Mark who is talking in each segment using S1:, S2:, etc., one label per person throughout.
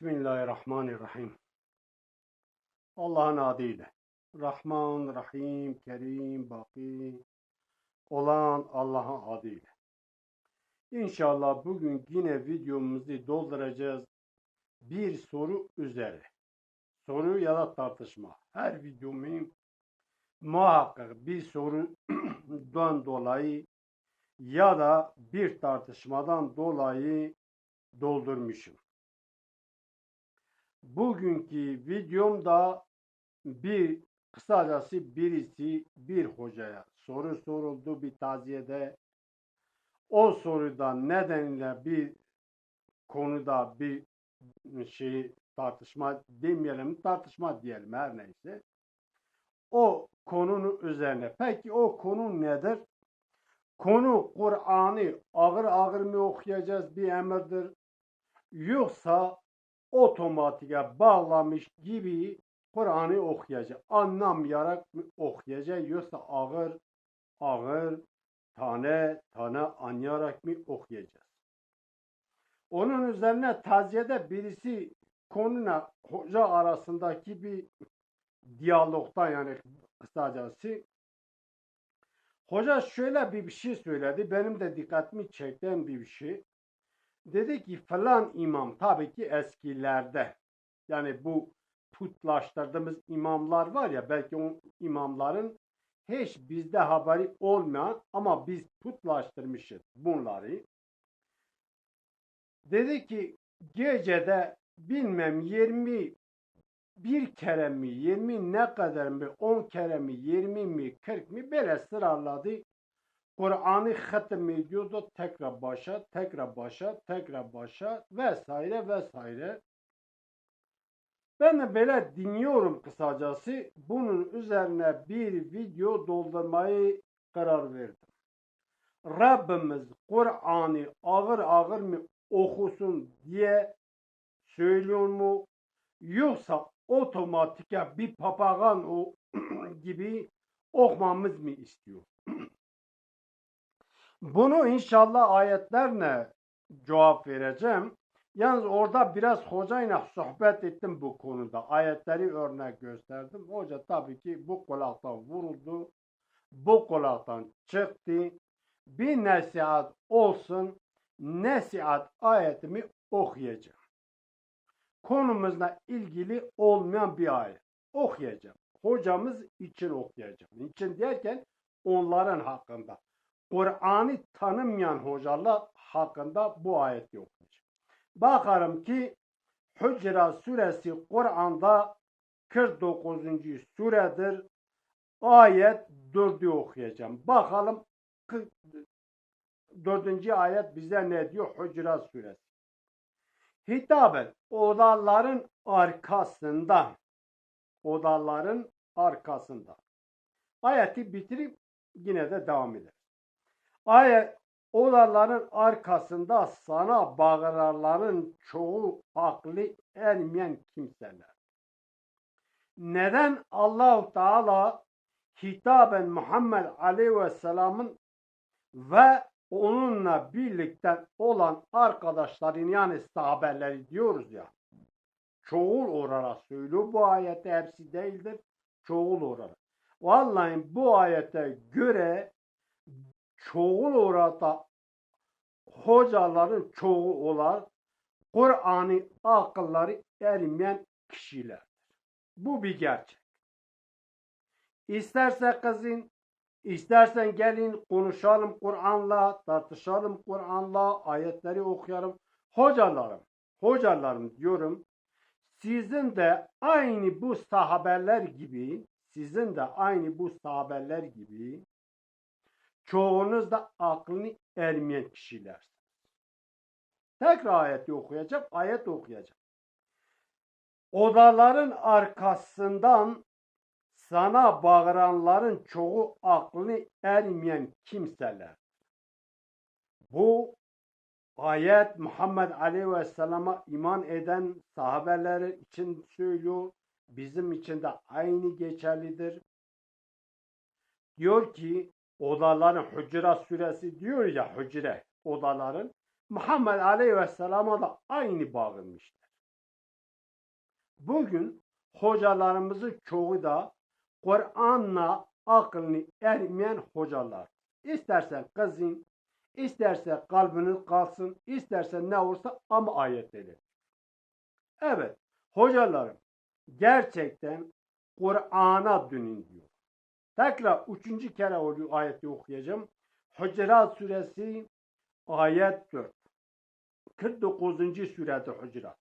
S1: Bismillahirrahmanirrahim. Allah'ın adıyla. Rahman, Rahim, Kerim, Baki olan Allah'ın adıyla. İnşallah bugün yine videomuzu dolduracağız bir soru üzere. Soru ya da tartışma. Her videomun muhakkak bir sorudan dolayı ya da bir tartışmadan dolayı doldurmuşum. Bugünkü videomda bir kısacası birisi bir hocaya soru soruldu bir taziyede. O sorudan nedeniyle bir konuda bir şey tartışma demeyelim tartışma diyelim her neyse. O konunun üzerine. Peki o konu nedir? Konu Kur'an'ı ağır ağır mı okuyacağız bir emirdir? Yoksa otomatiğe bağlamış gibi Kur'an'ı okuyacak. Anlamayarak okuyacak yoksa ağır ağır tane tane anlayarak mı okuyacağız? Onun üzerine taziyede birisi konuyla hoca arasındaki bir diyalogda yani kısacası hoca şöyle bir şey söyledi. Benim de dikkatimi çeken bir şey. Dedi ki falan imam tabii ki eskilerde yani bu putlaştırdığımız imamlar var ya belki o imamların hiç bizde haberi olmayan ama biz putlaştırmışız bunları. Dedi ki gecede bilmem 20 bir kere mi 20 ne kadar mı 10 kere mi 20 mi 40 mi böyle sıraladı. Kur'an'ı hatim ediyordu tekrar başa, tekrar başa, tekrar başa vesaire vesaire. Ben de böyle dinliyorum kısacası. Bunun üzerine bir video doldurmayı karar verdim. Rabbimiz Kur'an'ı ağır ağır mı okusun diye söylüyor mu? Yoksa otomatike bir papagan o gibi okumamız mı istiyor? Bunu inşallah ayetlerle cevap vereceğim. Yalnız orada biraz hocayla sohbet ettim bu konuda. Ayetleri örnek gösterdim. Hoca tabii ki bu kulaktan vuruldu. Bu kulaktan çıktı. Bir nasihat olsun. Nasihat ayetimi okuyacağım. Konumuzla ilgili olmayan bir ayet. Okuyacağım. Hocamız için okuyacağım. İçin derken onların hakkında. Kur'an'ı tanımayan hocalar hakkında bu ayeti okuyacağım. Bakarım ki Hücra suresi Kur'an'da 49. suredir. Ayet 4'ü okuyacağım. Bakalım 4. ayet bize ne diyor Hücra suresi. Hitaben odaların arkasında odaların arkasında. Ayeti bitirip yine de devam eder. Ayet odaların arkasında sana bağırarların çoğu aklı ermeyen kimseler. Neden Allah Teala hitaben Muhammed Aleyhisselam'ın ve onunla birlikte olan arkadaşların yani sahabeleri diyoruz ya. Çoğul olarak söylüyor bu ayette hepsi değildir. Çoğul olarak. Vallahi bu ayete göre çoğul orada hocaların çoğu olan Kur'an'ı akılları ermeyen kişilerdir. Bu bir gerçek. İsterse kızın, istersen gelin konuşalım Kur'an'la, tartışalım Kur'an'la, ayetleri okuyalım. Hocalarım, hocalarım diyorum, sizin de aynı bu sahabeler gibi, sizin de aynı bu sahabeler gibi çoğunuz da aklını ermeyen kişilersiniz. Tekrar ayeti okuyacağım, ayet okuyacağım. Odaların arkasından sana bağıranların çoğu aklını ermeyen kimseler. Bu ayet Muhammed Aleyhisselam'a iman eden sahabeler için söylüyor. Bizim için de aynı geçerlidir. Diyor ki odaların Hücret suresi diyor ya hücre odaların Muhammed Aleyhisselam'a da aynı bağırmışlar. Bugün hocalarımızın çoğu da Kur'an'la aklını ermeyen hocalar. İstersen kızın, isterse kalbiniz kalsın, isterse ne olursa ama ayetleri. Evet, hocalarım gerçekten Kur'an'a dönün diyor. Tekrar üçüncü kere oluyor ayeti okuyacağım. Hucurat suresi ayet 4. 49. surede Hucurat.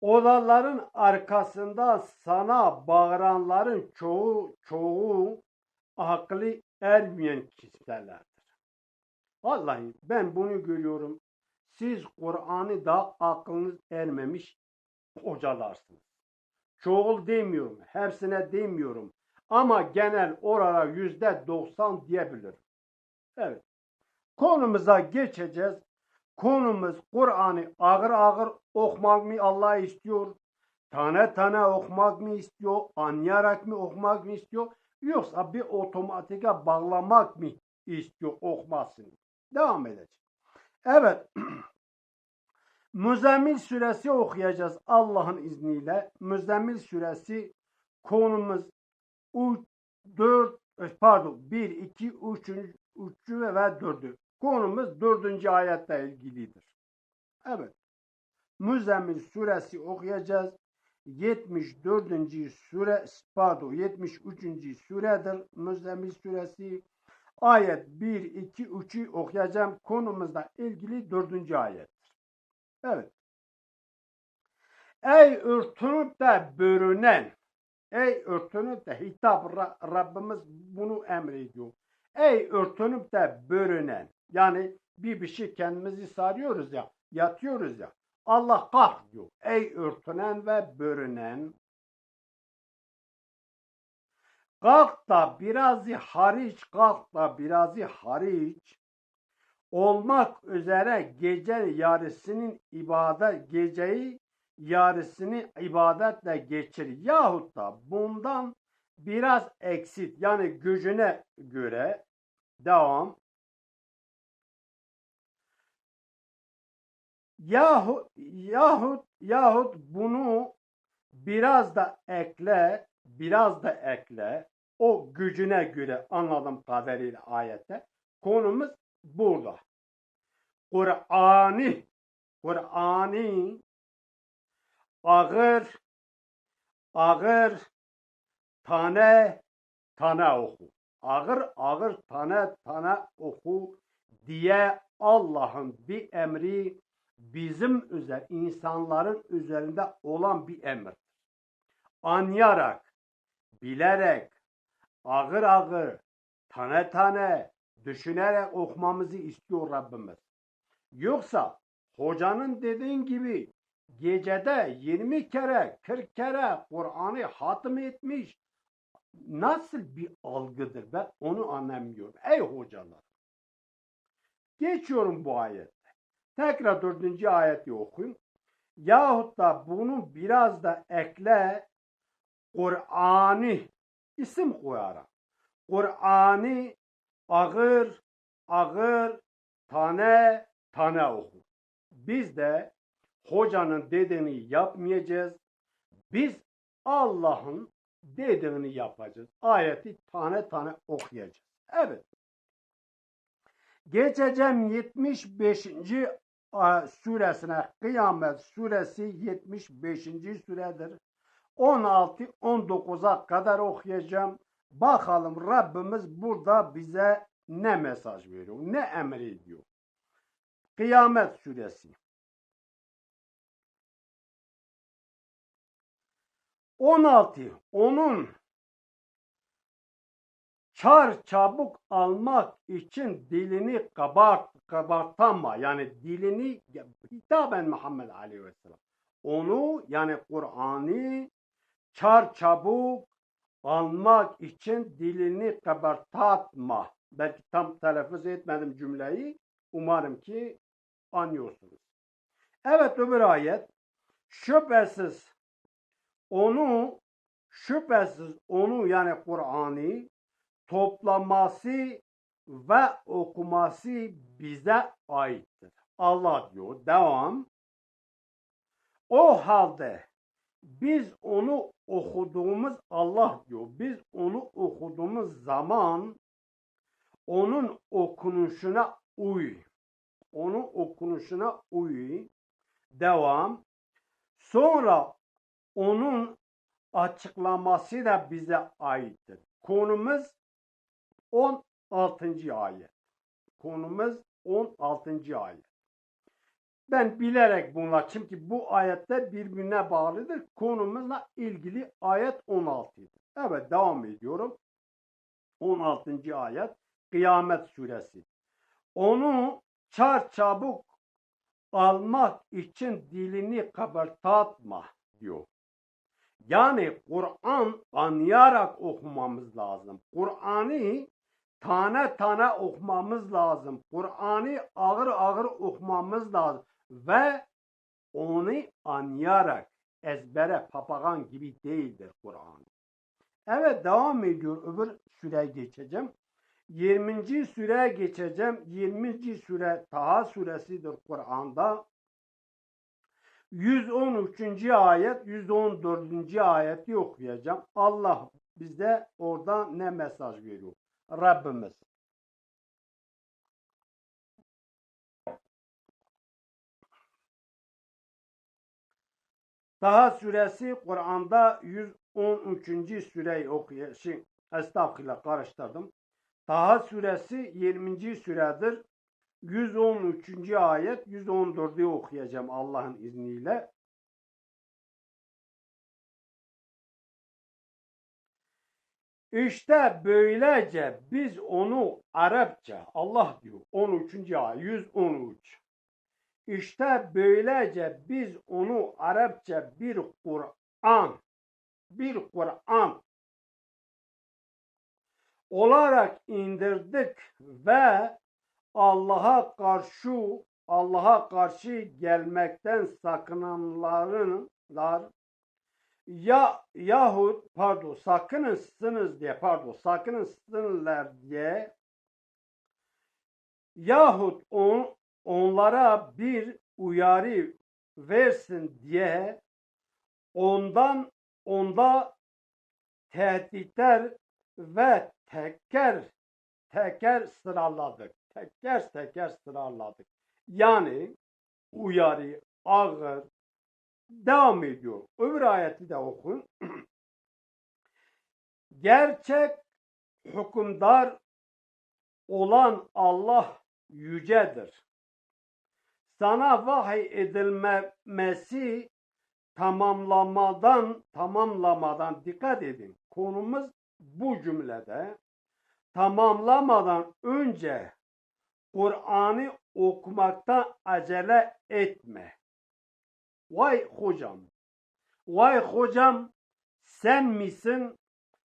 S1: Odaların arkasında sana bağıranların çoğu çoğu aklı ermeyen kimselerdir. Vallahi ben bunu görüyorum. Siz Kur'an'ı da aklınız ermemiş hocalarsınız. Çoğul demiyorum, hepsine demiyorum. Ama genel orara yüzde doksan diyebilirim. Evet. Konumuza geçeceğiz. Konumuz Kur'an'ı ağır ağır okumak mı Allah istiyor? Tane tane okumak mı istiyor? Anlayarak mı okumak mı istiyor? Yoksa bir otomatike bağlamak mı istiyor okumasını? Devam edeceğiz. Evet. Müzzemmil suresi okuyacağız Allah'ın izniyle. Müzzemmil suresi konumuz 4 pardon 1 2 3 3 ve 4'ü. Konumuz 4. ayetle ilgilidir. Evet. Müzzemmil suresi okuyacağız. 74. sure pardon 73. suredir Müzzemmil suresi. Ayet 1 2 3'ü okuyacağım. Konumuzla ilgili 4. ayettir. Evet. Ey örtünüp de bürünen, ey örtünüp de hitap Ra- Rabbimiz bunu emrediyor. Ey örtünüp de bürünen, yani bir bir şey kendimizi sarıyoruz ya, yatıyoruz ya. Allah kalk diyor. Ey örtünen ve bürünen. Kalk da birazı hariç, kalk da birazı hariç olmak üzere gece yarısının ibadet geceyi yarısını ibadetle geçir. Yahut da bundan biraz eksit yani gücüne göre devam. Yahut yahut yahut bunu biraz da ekle biraz da ekle. O gücüne göre anladığım kadarıyla ayette konumuz burada. Kur'an'ı Kur'an'ı ağır ağır tane tane oku. Ağır ağır tane tane oku diye Allah'ın bir emri bizim üzer insanların üzerinde olan bir emir. Anlayarak, bilerek, ağır ağır, tane tane, düşünerek okumamızı istiyor Rabbimiz. Yoksa hocanın dediğin gibi gecede 20 kere, 40 kere Kur'an'ı hatim etmiş. Nasıl bir algıdır ben onu anlamıyorum. Ey hocalar. Geçiyorum bu ayette. Tekrar dördüncü ayeti okuyun. Yahut da bunu biraz da ekle Kur'an'ı isim koyarak. Kur'an'ı ağır ağır tane tane oku. Biz de hocanın dediğini yapmayacağız. Biz Allah'ın dediğini yapacağız. Ayeti tane tane okuyacağız. Evet. Geçeceğim 75. a- suresine Kıyamet suresi 75. suredir. 16-19'a kadar okuyacağım. Bakalım Rabbimiz burada bize ne mesaj veriyor, ne emrediyor. Kıyamet suresi. 16. Onun çar çabuk almak için dilini kabart, kabartama. Yani dilini hitaben Muhammed Aleyhisselam. Onu yani Kur'an'ı çar çabuk almak için dilini kabartatma. Belki tam telaffuz etmedim cümleyi. Umarım ki anlıyorsunuz. Evet öbür ayet. Şüphesiz onu şüphesiz onu yani Kur'an'ı toplaması ve okuması bize aittir. Allah diyor. Devam. O halde biz onu okuduğumuz Allah diyor. Biz onu okuduğumuz zaman onun okunuşuna uy. Onun okunuşuna uy. Devam. Sonra onun açıklaması da bize aittir. Konumuz 16. ayet. Konumuz 16. ayet. Ben bilerek bunlar çünkü bu ayetler birbirine bağlıdır. Konumuzla ilgili ayet 16. Evet devam ediyorum. 16. ayet Kıyamet suresi. Onu çar çabuk almak için dilini kıpırdatma diyor. Yani Kur'an anlayarak okumamız lazım. Kur'an'ı tane tane okumamız lazım. Kur'an'ı ağır ağır okumamız lazım. Ve onu anlayarak ezbere papagan gibi değildir Kur'an. Evet devam ediyor. Öbür süreye geçeceğim. 20. süreye geçeceğim. 20. süre Taha suresidir Kur'an'da. 113. ayet, 114. ayeti okuyacağım. Allah bize orada ne mesaj veriyor? Rabbimiz. Taha suresi Kur'an'da 113. süreyi okuyacağım. Şey, estağfurullah karıştırdım. Taha suresi 20. süredir. 113. ayet 114'ü okuyacağım Allah'ın izniyle. İşte böylece biz onu Arapça Allah diyor 13. ayet 113. İşte böylece biz onu Arapça bir Kur'an bir Kur'an olarak indirdik ve Allah'a karşı Allah'a karşı gelmekten sakınanlarınlar ya yahut pardon sakınınsınız diye pardon sakınınsınlar diye yahut on, onlara bir uyarı versin diye ondan onda tehditler ve teker teker sıraladık. Teker teker sıraladık. Yani uyarı, ağır, devam ediyor. Öbür ayeti de okun. Gerçek hükümdar olan Allah yücedir. Sana vahiy edilmesi tamamlamadan tamamlamadan dikkat edin. Konumuz bu cümlede tamamlamadan önce Kur'an'ı okumakta acele etme. Vay hocam, vay hocam sen misin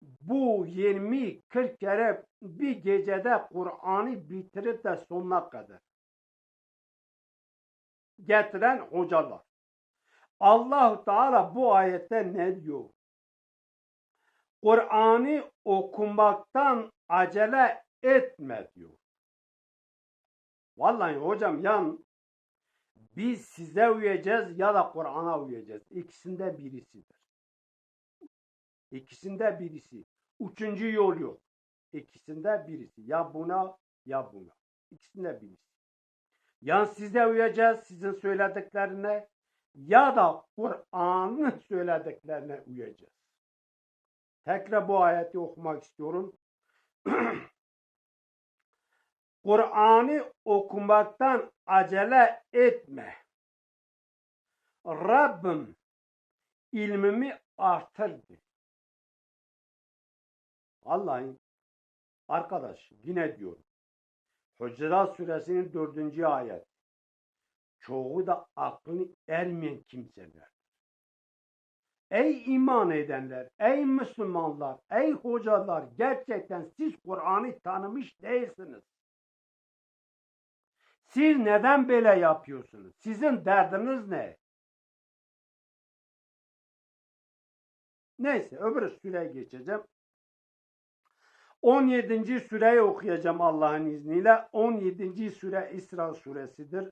S1: bu 20-40 kere bir gecede Kur'an'ı bitirip de sonuna kadar getiren hocalar. allah Teala bu ayette ne diyor? Kur'an'ı okumaktan acele etme diyor. Vallahi hocam yan biz size uyacağız ya da Kur'an'a uyacağız. İkisinde birisidir. İkisinde birisi. Üçüncü yol yok. İkisinde birisi. Ya buna ya buna. İkisinde birisi. Ya size uyacağız sizin söylediklerine ya da Kur'an'ın söylediklerine uyacağız. Tekrar bu ayeti okumak istiyorum. Kur'an'ı okumaktan acele etme. Rabbim ilmimi artırdı. Vallahi arkadaş yine diyorum. Hucurat suresinin dördüncü ayet. Çoğu da aklını ermeyen kimseler. Ey iman edenler, ey Müslümanlar, ey hocalar gerçekten siz Kur'an'ı tanımış değilsiniz. Siz neden böyle yapıyorsunuz? Sizin derdiniz ne? Neyse öbür süreye geçeceğim. 17. süreyi okuyacağım Allah'ın izniyle. 17. süre İsra suresidir.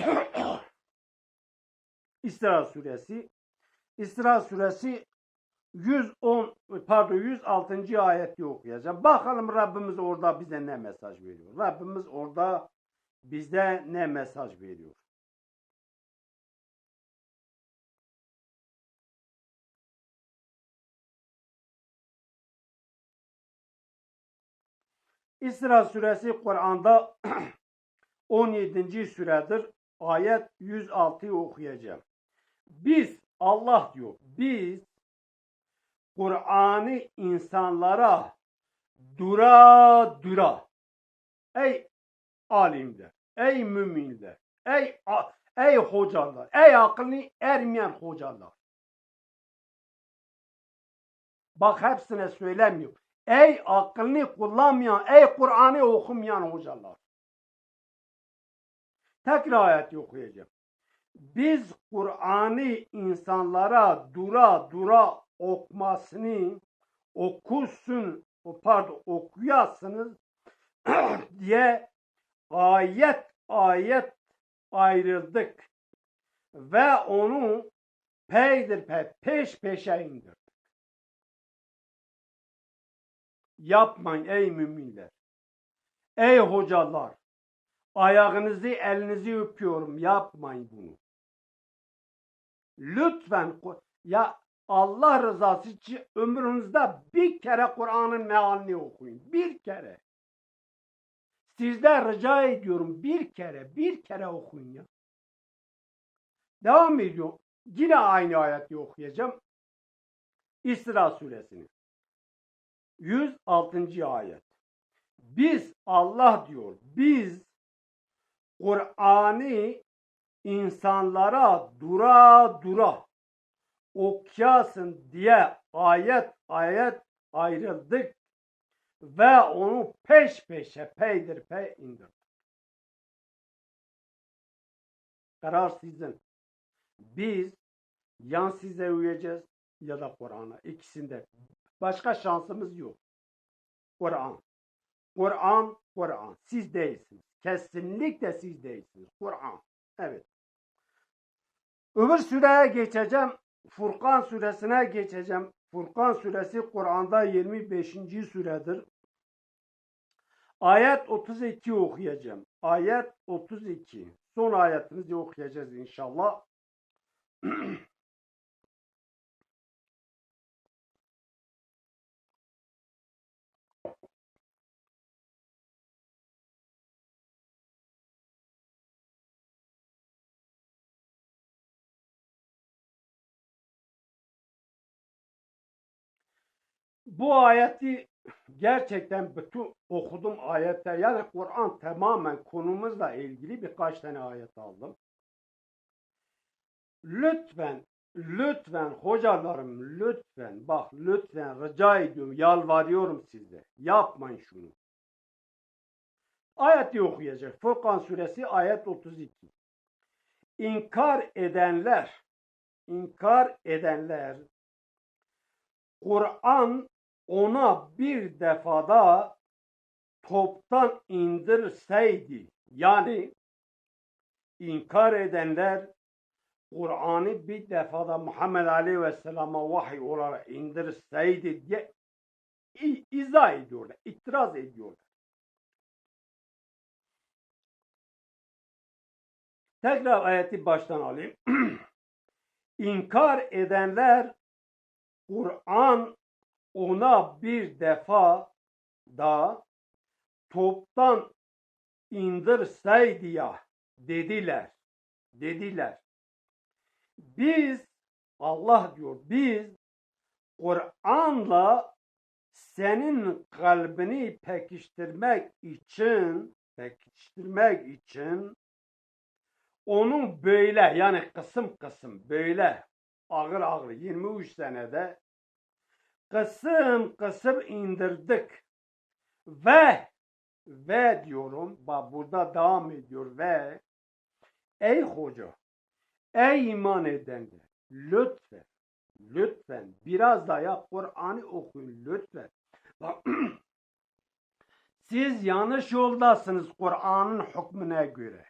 S1: İsra suresi. İsra suresi 110 pardon 106. ayeti okuyacağım. Bakalım Rabbimiz orada bize ne mesaj veriyor. Rabbimiz orada bize ne mesaj veriyor. İsra suresi Kur'an'da 17. süredir. Ayet 106'yı okuyacağım. Biz Allah diyor. Biz Kur'an'ı insanlara dura dura ey alimler, ey müminler, ey ey hocalar, ey akıllı ermeyen hocalar. Bak hepsine söylemiyor. Ey aklını kullanmayan, ey Kur'an'ı okumayan hocalar. Tekrar ayet okuyacağım. Biz Kur'an'ı insanlara dura dura okumasını okusun, pardon okuyasınız diye ayet ayet ayrıldık ve onu peydir pe peş peşe indirdik. Yapmayın ey müminler. Ey hocalar. Ayağınızı elinizi öpüyorum. Yapmayın bunu. Lütfen ya Allah rızası için ömrünüzde bir kere Kur'an'ın mealini okuyun. Bir kere. Sizden rica ediyorum bir kere, bir kere okuyun ya. Devam ediyor. Yine aynı ayeti okuyacağım. İsra suresini. 106. ayet. Biz Allah diyor, biz Kur'an'ı insanlara dura dura okuyasın diye ayet ayet ayrıldık ve onu peş peşe peydir pey indirdik. Karar sizin. Biz yan size uyacağız ya da Kur'an'a. ikisinde. Başka şansımız yok. Kur'an. Kur'an, Kur'an. Siz değilsiniz. Kesinlikle siz değilsiniz. Kur'an. Evet. Öbür süreye geçeceğim. Furkan suresine geçeceğim. Furkan suresi Kur'an'da 25. süredir. Ayet 32 okuyacağım. Ayet 32. Son ayetimizi okuyacağız inşallah. bu ayeti gerçekten bütün okudum ayette yani Kur'an tamamen konumuzla ilgili birkaç tane ayet aldım. Lütfen, lütfen hocalarım lütfen bak lütfen rica ediyorum yalvarıyorum size yapmayın şunu. Ayeti okuyacak. Furkan suresi ayet 32. İnkar edenler, inkar edenler Kur'an ona bir defada toptan indirseydi yani inkar edenler Kur'an'ı bir defada Muhammed Aleyhisselam'a vahiy olarak indirseydi diye izah ediyorlar, itiraz ediyorlar. Tekrar ayeti baştan alayım. İnkar edenler Kur'an ona bir defa da toptan indirseydi ya dediler. Dediler. Biz Allah diyor biz Kur'an'la senin kalbini pekiştirmek için pekiştirmek için onun böyle yani kısım kısım böyle ağır ağır 23 senede kısım kısım indirdik. Ve ve diyorum bak burada devam ediyor ve ey hoca ey iman edenler lütfen lütfen biraz daha Kur'an'ı okuyun lütfen. Siz yanlış yoldasınız Kur'an'ın hükmüne göre.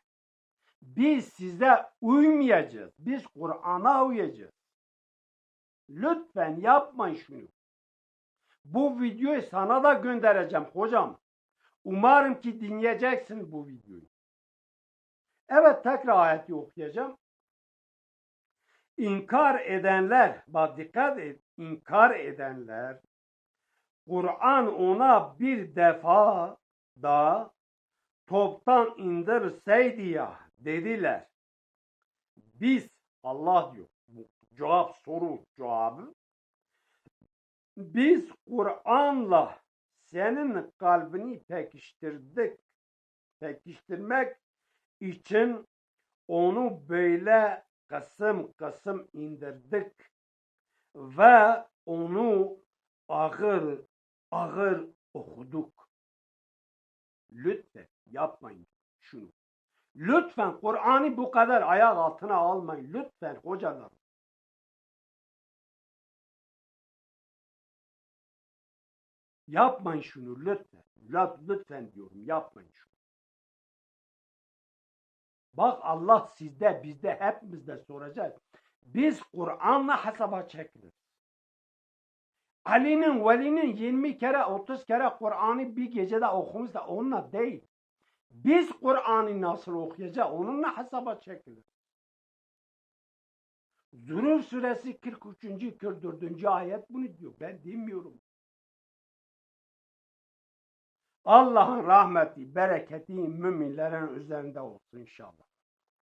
S1: Biz size uymayacağız. Biz Kur'an'a uyacağız. Lütfen yapmayın şunu. Bu videoyu sana da göndereceğim hocam. Umarım ki dinleyeceksin bu videoyu. Evet tekrar ayeti okuyacağım. İnkar edenler, bak dikkat et, inkar edenler, Kur'an ona bir defa da toptan indirseydi ya dediler. Biz Allah diyor. Bu cevap soru cevabı. Biz Kur'an'la senin kalbini pekiştirdik. Pekiştirmek için onu böyle kısım kısım indirdik ve onu ağır ağır okuduk. Lütfen yapmayın şunu. Lütfen Kur'an'ı bu kadar ayak altına almayın. Lütfen hocalar. Yapmayın şunu lütfen. Lüt- Lütfen diyorum yapmayın şunu. Bak Allah sizde bizde hepimizde soracak. Biz Kur'an'la hesaba çekiliriz. Ali'nin, Veli'nin 20 kere 30 kere Kur'an'ı bir gecede okumuşsa onunla değil. Biz Kur'an'ı nasıl okuyacağız onunla hesaba çekilir. Zürür suresi 43. 44. ayet bunu diyor. Ben bilmiyorum. Allah'ın rahmeti, bereketi müminlerin üzerinde olsun inşallah.